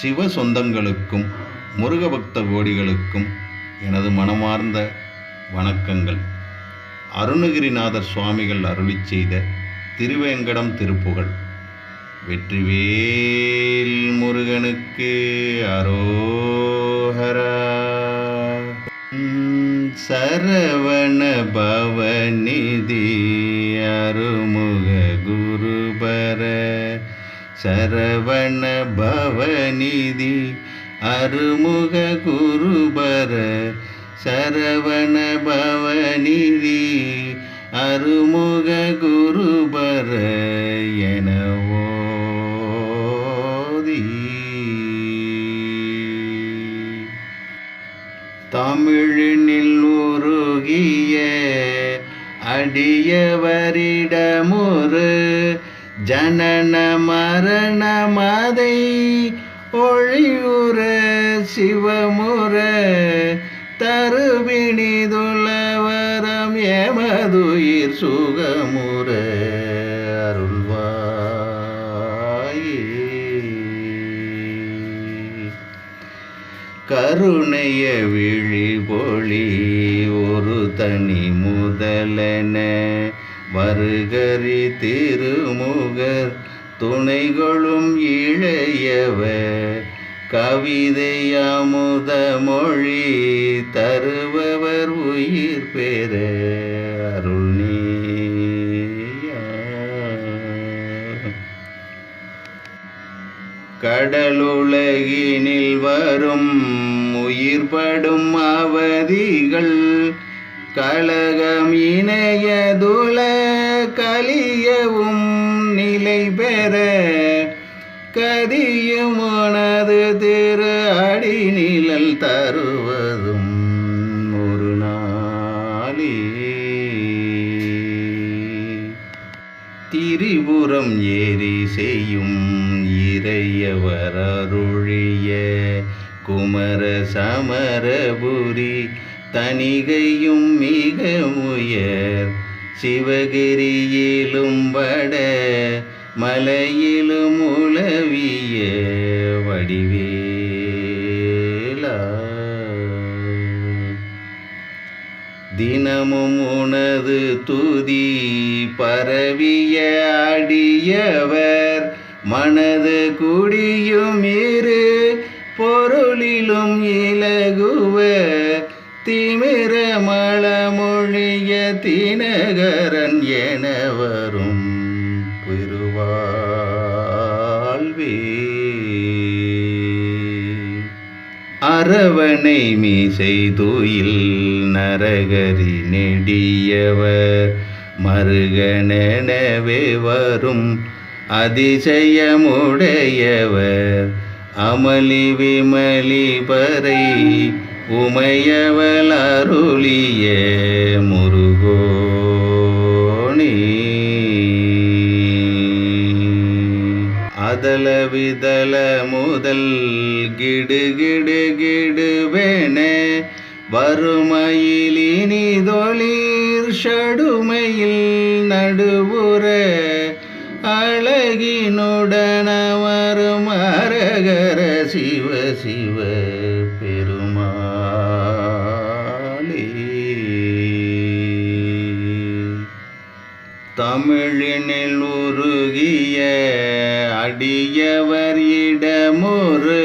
சிவ சொந்தங்களுக்கும் முருகபக்த கோடிகளுக்கும் எனது மனமார்ந்த வணக்கங்கள். அருணகிரிநாதர் சுவாமிகள் அருளி செய்த திருவேங்கடம் திருப்புகழ். வெற்றிவேல் முருகனுக்கு அரோஹரா. சரவண பவநிதி சரவண பவநிதி அருமுக குருபர சரவண பவநிதி அருமுக குருபர எனவோதி தமிழினில் உருகிய அடியவரிடமுறு ஜனன மரண மதை ஒழியுற சிவமுற தருவிணிதுலவரம் எமதுயிர் சுகமுற. அருள்வாயே. கருணைய விழி பொழி ஒரு தனி முதலன வருகரி திருமுகர் துணைகளும் இழையவர் கவிதையமுத மொழி தருபவர் உயிர் பெற அருள் கடலுலகினில் வரும் உயிர்படும் அவதிகள் கழகம் இணையதுல கலியவும் நிலை பெற கதியும் உனது திரு அடிநிழல் தருவதும் ஒரு நாளே. திரிபுரம் ஏறி செய்யும் இறையவர் அருளிய குமர சமரபுரி தனிகையும் மிக உயர். சிவகிரியிலும் வட மலையிலும் உளவிய வடிவேலா. தினமும் உனது துதி பரவிய அடியவர். மனது குடியும் இரு பொருளிலும் இலகுவர். திமிர மளமொழிய தினகரன் என வரும் பெருவாழ்வே. அரவணை மீசை தூயில் நரகரி நெடியவர் மருகனெனவே வரும் அதிசயமுடையவர். அமளி விமலி பறை உமையவள் அருளிய முருகோணி அதல விதல முதல் கிடு கிடு கிடுவென வறுமையிலினி தொழிற் ஷடுமையில் நடுவுற அழகினுடன தமிழினில் உருகிய அடியவர் இடமுறு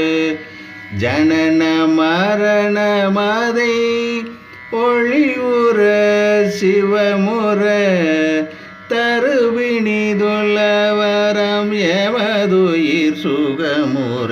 ஜனன மரண மதை ஒளியுற சிவமுற தருவினிதுள்ளவரம் எமதுயிர் சுகமுற